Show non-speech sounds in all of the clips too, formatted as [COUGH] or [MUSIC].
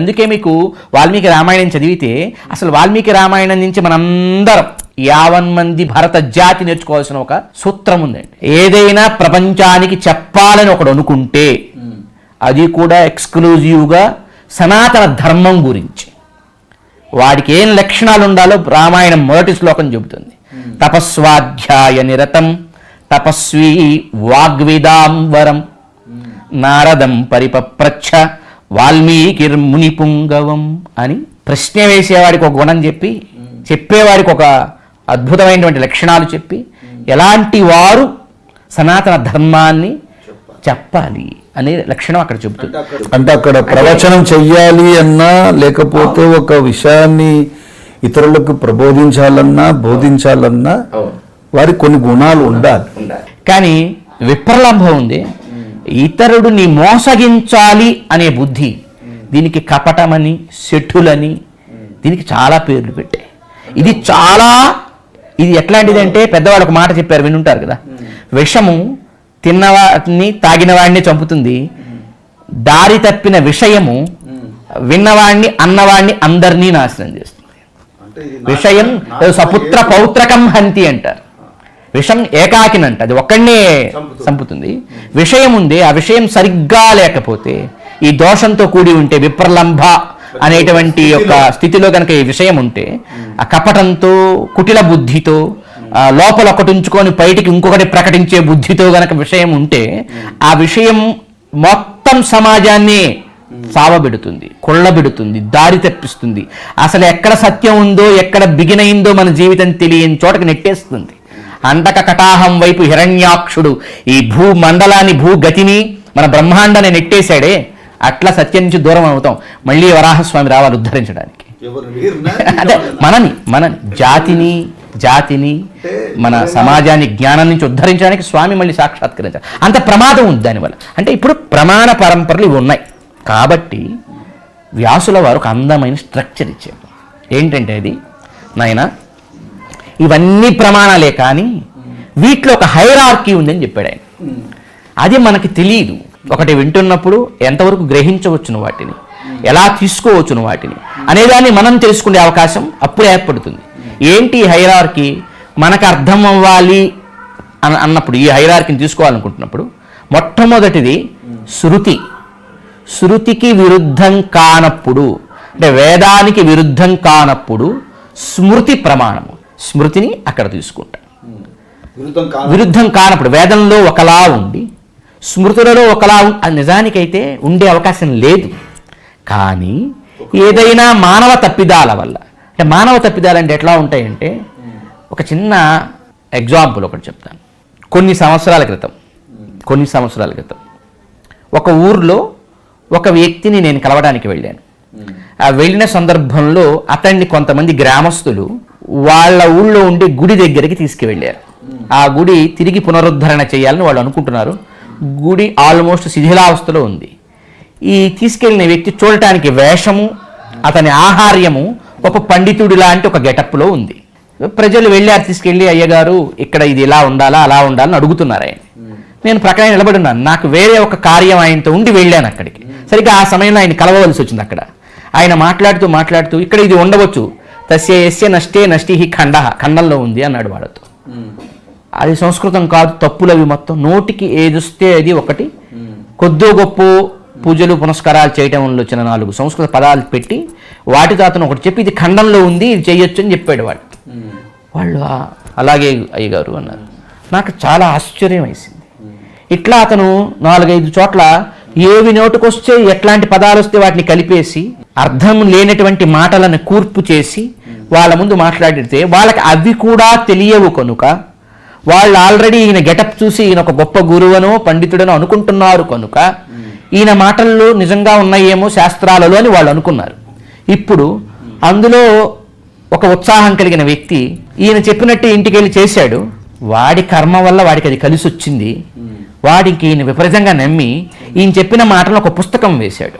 అందుకే మీకు వాల్మీకి రామాయణం చదివితే అసలు వాల్మీకి రామాయణం నుంచి మనందరం యావన్ మంది భరత జాతి నేర్చుకోవాల్సిన ఒక సూత్రం ఉందండి. ఏదైనా ప్రపంచానికి చెప్పాలని ఒకడు అనుకుంటే అది కూడా ఎక్స్క్లూజివ్గా సనాతన ధర్మం గురించి. వాడికి ఏం లక్షణాలు ఉండాలో రామాయణం మొదటి శ్లోకం చెబుతుంది. తపస్వాధ్యాయ నిరతం తపస్వీ వాగ్విదాంబరం నారదం పరిపప్రచ్ఛ వాల్మీకిర్ముని పుంగవం అని ప్రశ్న వేసేవాడికి ఒక గుణం చెప్పి చెప్పేవాడికి ఒక అద్భుతమైనటువంటి లక్షణాలు చెప్పి ఎలాంటి వారు సనాతన ధర్మాన్ని చెప్పాలి అనే లక్షణం అక్కడ చెబుతుంది. అంటే అక్కడ ప్రవచనం చెయ్యాలి అన్నా లేకపోతే ఒక విషయాన్ని ఇతరులకు ప్రబోధించాలన్నా బోధించాలన్నా వారికి కొన్ని గుణాలు ఉండాలి. కానీ విప్రలంభం ఉంది. ఇతరుడిని మోసగించాలి అనే బుద్ధి దీనికి కపటమని శఠులని దీనికి చాలా పేర్లు పెట్టాయి. ఇది చాలా ఇది ఎట్లాంటిదంటే పెద్దవాళ్ళు ఒక మాట చెప్పారు వినుంటారు కదా. విషము తిన్నవాడిని తాగిన వాడిని చంపుతుంది. దారి తప్పిన విషయము విన్నవాడిని అన్నవాడిని అందరినీ నాశనం చేస్తుంది. విషయం సపుత్ర పౌత్రకం హంతి అంటారు. విషం ఏకాకినంట అది ఒక్కడనే చంపుతుంది. విషయం ఉంది ఆ విషయం సరిగ్గా లేకపోతే ఈ దోషంతో కూడి ఉంటే విప్రలంభ అనేటువంటి యొక్క స్థితిలో కనుక ఈ విషయం ఉంటే ఆ కపటంతో కుటిల బుద్ధితో లోపల ఒకటి ఉంచుకొని బయటికి ఇంకొకటి ప్రకటించే బుద్ధితో గనక విషయం ఉంటే ఆ విషయం మొత్తం సమాజాన్ని సావబెడుతుంది కొళ్ళబెడుతుంది దారి తప్పిస్తుంది. అసలు ఎక్కడ సత్యం ఉందో ఎక్కడ బిగినయిందో మన జీవితం తెలియని చోటకి నెట్టేస్తుంది. అండక కటాహం వైపు హిరణ్యాక్షుడు. ఈ భూ మండలాన్ని భూగతిని మన బ్రహ్మాండాన్ని నెట్టేశాడే. అట్లా సత్యం నుంచి దూరం అవుతాం. మళ్ళీ వరాహస్వామి రావాలి ఉద్ధరించడానికి. [LAUGHS] అదే మనని మనని. జాతిని జాతిని మన సమాజాన్ని జ్ఞానం నుంచి ఉద్ధరించడానికి స్వామి మళ్ళీ సాక్షాత్కరించాలి. అంత ప్రమాదం ఉంది దానివల్ల. అంటే ఇప్పుడు ప్రమాణ పరంపరలు ఇవి ఉన్నాయి. కాబట్టి వ్యాసుల వారు ఒక అందమైన స్ట్రక్చర్ ఇచ్చారు. ఏంటంటే అది? నాయన ఇవన్నీ ప్రమాణాలే కానీ వీటిలో ఒక హైరార్కీ ఉందని చెప్పాడు ఆయన. అది మనకి తెలియదు. ఒకటి వింటున్నప్పుడు ఎంతవరకు గ్రహించవచ్చును వాటిని ఎలా తీసుకోవచ్చును వాటిని అనేదాన్ని మనం తెలుసుకునే అవకాశం అప్పుడు ఏర్పడుతుంది. ఏంటి హైరార్కీ? మనకు అర్థం అవ్వాలి అన్న అన్నప్పుడు ఈ హైరార్కిని తీసుకోవాలనుకుంటున్నప్పుడు మొట్టమొదటిది శృతి. శృతికి విరుద్ధం కానప్పుడు అంటే వేదానికి విరుద్ధం కానప్పుడు స్మృతి ప్రమాణము. స్మృతిని అక్కడ తీసుకుంటా విరుద్ధం కానప్పుడు. వేదంలో ఒకలా ఉండి స్మృతులలో ఒకలా నిజానికైతే ఉండే అవకాశం లేదు. కానీ ఏదైనా మానవ తప్పిదాల వల్ల అంటే మానవ తప్పిదాలు అంటే ఎట్లా ఉంటాయంటే ఒక చిన్న ఎగ్జాంపుల్ ఒకటి చెప్తాను. కొన్ని సంవత్సరాల క్రితం కొన్ని సంవత్సరాల క్రితం ఒక ఊర్లో ఒక వ్యక్తిని నేను కలవడానికి వెళ్ళాను. ఆ వెళ్ళిన సందర్భంలో అతన్ని కొంతమంది గ్రామస్తులు వాళ్ళ ఊళ్ళో ఉండే గుడి దగ్గరికి తీసుకువెళ్ళారు. ఆ గుడి తిరిగి పునరుద్ధరణ చేయాలని వాళ్ళు అనుకుంటున్నారు. గుడి ఆల్మోస్ట్ శిథిలావస్థలో ఉంది. ఈ తీసుకెళ్ళిన వ్యక్తి చూడటానికి వేషము అతని ఆహార్యము ఒక పండితుడి లాంటి ఒక గెటప్లో ఉంది. ప్రజలు వెళ్ళారు తీసుకెళ్ళి అయ్యగారు ఇక్కడ ఇది ఇలా ఉండాలా అలా ఉండాలని అడుగుతున్నారు ఆయన. నేను ప్రక్కన నిలబడున్నాను నాకు వేరే ఒక కార్యం ఆయనతో ఉండి వెళ్ళాను అక్కడికి. సరిగ్గా ఆ సమయంలో ఆయన కలవవలసి వచ్చింది అక్కడ. ఆయన మాట్లాడుతూ మాట్లాడుతూ ఇక్కడ ఇది ఉండవచ్చు. తస్య ఎస్య నష్టే నష్టి ఖండ. ఖండంలో ఉంది అన్నాడు వాళ్ళతో అది సంస్కృతం కాదు తప్పులు అవి మొత్తం. నోటికి ఏదొస్తే అది ఒకటి. కొద్దో గొప్ప పూజలు పునస్కారాలు చేయటంలో వచ్చిన నాలుగు సంస్కృత పదాలు పెట్టి వాటితో అతను ఒకటి చెప్పి ఇది ఖండంలో ఉంది ఇది చేయొచ్చు అని చెప్పాడు వాడు. వాళ్ళు "ఆ, అలాగే అయ్యగారు అన్నారు. నాకు చాలా ఆశ్చర్యం వేసింది. ఇట్లా అతను నాలుగైదు చోట్ల ఏవి నోటుకొస్తే ఎట్లాంటి పదాలు వస్తే వాటిని కలిపేసి అర్థం లేనటువంటి మాటలను కూర్పు చేసి వాళ్ళ ముందు మాట్లాడితే వాళ్ళకి అవి కూడా తెలియవు కనుక వాళ్ళు ఆల్రెడీ ఈయన గెటప్ చూసి ఈయన ఒక గొప్ప గురువనో పండితుడనో అనుకుంటున్నారు కనుక ఈయన మాటల్లో నిజంగా ఉన్నాయేమో శాస్త్రాలలో అని వాళ్ళు అనుకున్నారు. ఇప్పుడు అందులో ఒక ఉత్సాహం కలిగిన వ్యక్తి ఈయన చెప్పినట్టు ఇంటికి వెళ్ళి చేశాడు. వాడి కర్మ వల్ల వాడికి అది కలిసి వచ్చింది వాడికి ఈయన విపరీతంగా నమ్మి ఈయన చెప్పిన మాటలను ఒక పుస్తకం వేశాడు.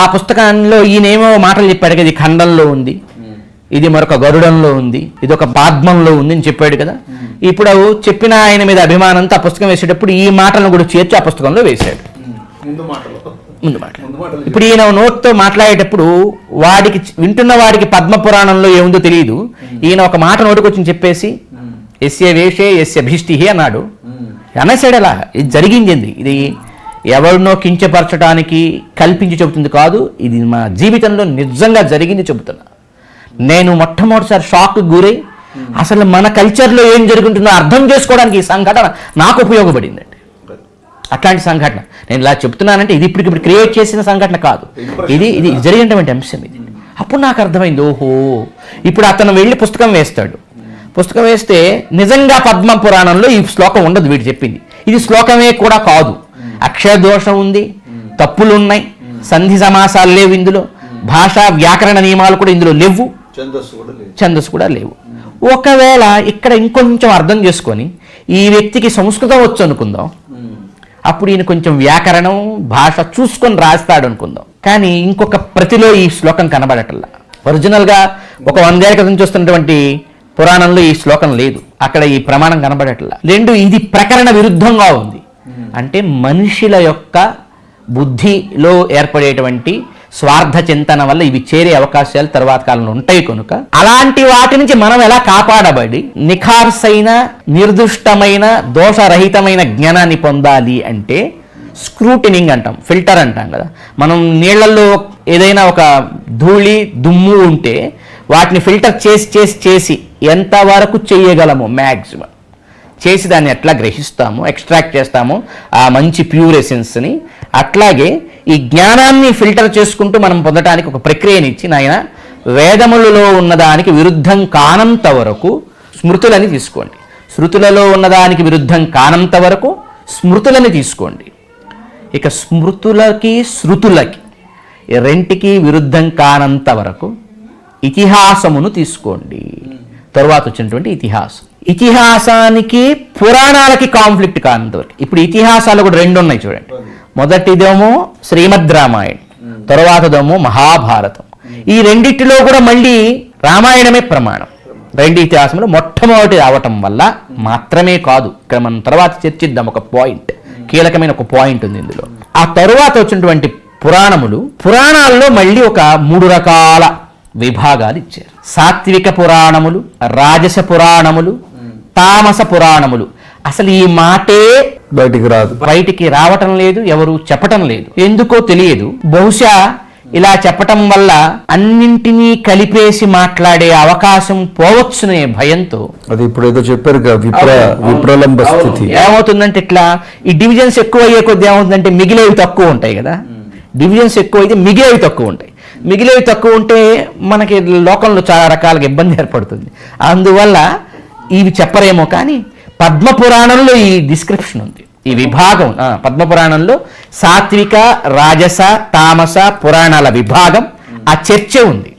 ఆ పుస్తకంలో ఈయనేమో మాటలు చెప్పాడు కదా ఇది ఖండంలో ఉంది. ఇది మరొక గరుడంలో ఉంది ఇది ఒక పాద్మంలో ఉంది అని చెప్పాడు కదా. ఇప్పుడు చెప్పిన ఆయన మీద అభిమానంతో ఆ పుస్తకం వేసేటప్పుడు ఈ మాటలను కూడా చేర్చి ఆ పుస్తకంలో వేశాడు. ముందు మాట్లాడు ఇప్పుడు ఈయన నోట్తో మాట్లాడేటప్పుడు వాడికి వింటున్న వాడికి పద్మ పురాణంలో ఏముందో తెలియదు ఈయన ఒక మాట నోటుకొచ్చి చెప్పేసి ఎస్య వేషే ఎస్య భీష్టి అన్నాడు. అనేసాడు అలా ఇది జరిగింది ఇది ఎవరినో కించపరచడానికి కల్పించి చెబుతుంది కాదు ఇది మా జీవితంలో నిజంగా జరిగింది చెబుతున్నా. నేను మొట్టమొదటిసారి షాక్ గురై అసలు మన కల్చర్లో ఏం జరుగుతుందో అర్థం చేసుకోవడానికి ఈ సంఘటన నాకు ఉపయోగపడిందండి. అట్లాంటి సంఘటన. నేను ఇలా చెప్తున్నానంటే ఇది ఇప్పటికిప్పుడు క్రియేట్ చేసిన సంఘటన కాదు. ఇది ఇది జరిగినటువంటి అంశం ఇది. అప్పుడు నాకు అర్థమైంది ఓహో. ఇప్పుడు అతను వెళ్ళి పుస్తకం వేస్తాడు. పుస్తకం వేస్తే నిజంగా పద్మ పురాణంలో ఈ శ్లోకం ఉండదు వీడు చెప్పింది. ఇది శ్లోకమే కూడా కాదు. అక్షర దోషం ఉంది తప్పులు ఉన్నాయి సంధి సమాసాలు లేవు ఇందులో భాషా వ్యాకరణ నియమాలు కూడా ఇందులో లేవు. ఛందస్సు కూడా లేవు. ఒకవేళ ఇక్కడ ఇంకొంచెం అర్థం చేసుకొని ఈ వ్యక్తికి సంస్కృతం వచ్చు అనుకుందాం. అప్పుడు ఈయన కొంచెం వ్యాకరణం భాష చూసుకొని రాస్తాడు అనుకుందాం. కానీ ఇంకొక ప్రతిలో ఈ శ్లోకం కనబడటల్లా ఒరిజినల్గా ఒక వందేళ్ళ క్రితం చూస్తున్నటువంటి పురాణంలో ఈ శ్లోకం లేదు. అక్కడ ఈ ప్రమాణం కనబడట్లా. రెండు ఇది ప్రకరణ విరుద్ధంగా ఉంది. అంటే మనుషుల యొక్క బుద్ధిలో ఏర్పడేటువంటి స్వార్థ చింతన వల్ల ఇవి చేరే అవకాశాలు తర్వాత కాలంలో ఉంటాయి కనుక. అలాంటి వాటి నుంచి మనం ఎలా కాపాడబడి నిఖార్సైన నిర్దుష్టమైన దోషరహితమైన జ్ఞానాన్ని పొందాలి అంటే స్క్రూటినింగ్ అంటాం ఫిల్టర్ అంటాం కదా. మనం నీళ్ళలో ఏదైనా ఒక ధూళి దుమ్ము ఉంటే వాటిని ఫిల్టర్ చేసి చేసి చేసి ఎంతవరకు చేయగలము మ్యాక్సిమం చేసి దాన్ని ఎట్లా గ్రహిస్తాము ఎక్స్ట్రాక్ట్ చేస్తాము ఆ మంచి ప్యూర్ ఎసెన్స్ని అట్లాగే ఈ జ్ఞానాన్ని ఫిల్టర్ చేసుకుంటూ మనం పొందటానికి ఒక ప్రక్రియని ఇచ్చి నాయన వేదములలో ఉన్నదానికి విరుద్ధం కానంత వరకు స్మృతులని తీసుకోండి. శృతులలో ఉన్నదానికి విరుద్ధం కానంత వరకు స్మృతులని తీసుకోండి. ఇక స్మృతులకి శృతులకి రెంటికి విరుద్ధం కానంత వరకు ఇతిహాసమును తీసుకోండి. తరువాత వచ్చినటువంటి ఇతిహాసం. ఇతిహాసానికి పురాణాలకి కాన్ఫ్లిక్ట్ కానంత వరకు. ఇప్పుడు ఇతిహాసాలు కూడా రెండు ఉన్నాయి చూడండి. మొదటిదేమో శ్రీమద్ రామాయణం తరువాతదేమో మహాభారతం. ఈ రెండిటిలో కూడా మళ్ళీ రామాయణమే ప్రమాణం. రెండు ఇతిహాసంలో మొట్టమొదటి రావటం వల్ల మాత్రమే కాదు. ఇక్కడ మనం తర్వాత చర్చిద్దాం ఒక పాయింట్. కీలకమైన ఒక పాయింట్ ఉంది ఇందులో. ఆ తరువాత వచ్చినటువంటి పురాణములు పురాణాల్లో మళ్ళీ ఒక మూడు రకాల విభాగాలు ఇచ్చారు. సాత్విక పురాణములు రాజస పురాణములు తామస పురాణములు. అసలు ఈ మాటే బయటికి రాదు. బయటికి రావటం లేదు ఎవరు చెప్పటం లేదు. ఎందుకో తెలియదు. బహుశా ఇలా చెప్పటం వల్ల అన్నింటినీ కలిపేసి మాట్లాడే అవకాశం పోవచ్చునే భయంతో. అది ఇప్పుడు ఏదో చెప్పారు విప్రలంబ స్థితి. ఏమవుతుందంటే ఇట్లా ఈ డివిజన్స్ ఎక్కువ అయ్యే కొద్ది ఏమవుతుందంటే మిగిలేవి తక్కువ ఉంటాయి కదా. డివిజన్స్ ఎక్కువ అయితే మిగిలేవి తక్కువ ఉంటాయి. మిగిలేవి తక్కువ ఉంటే మనకి లోకంలో చాలా రకాలుగా ఇబ్బంది ఏర్పడుతుంది. అందువల్ల ఇవి చెప్పరేమో కానీ పద్మ పురాణంలో ఈ డిస్క్రిప్షన్ ఉంది. ఈ విభాగం పద్మపురాణంలో పద్మ పురాణంలో సాత్విక రాజస తామస పురాణాల విభాగం ఆ చర్చ ఉంది.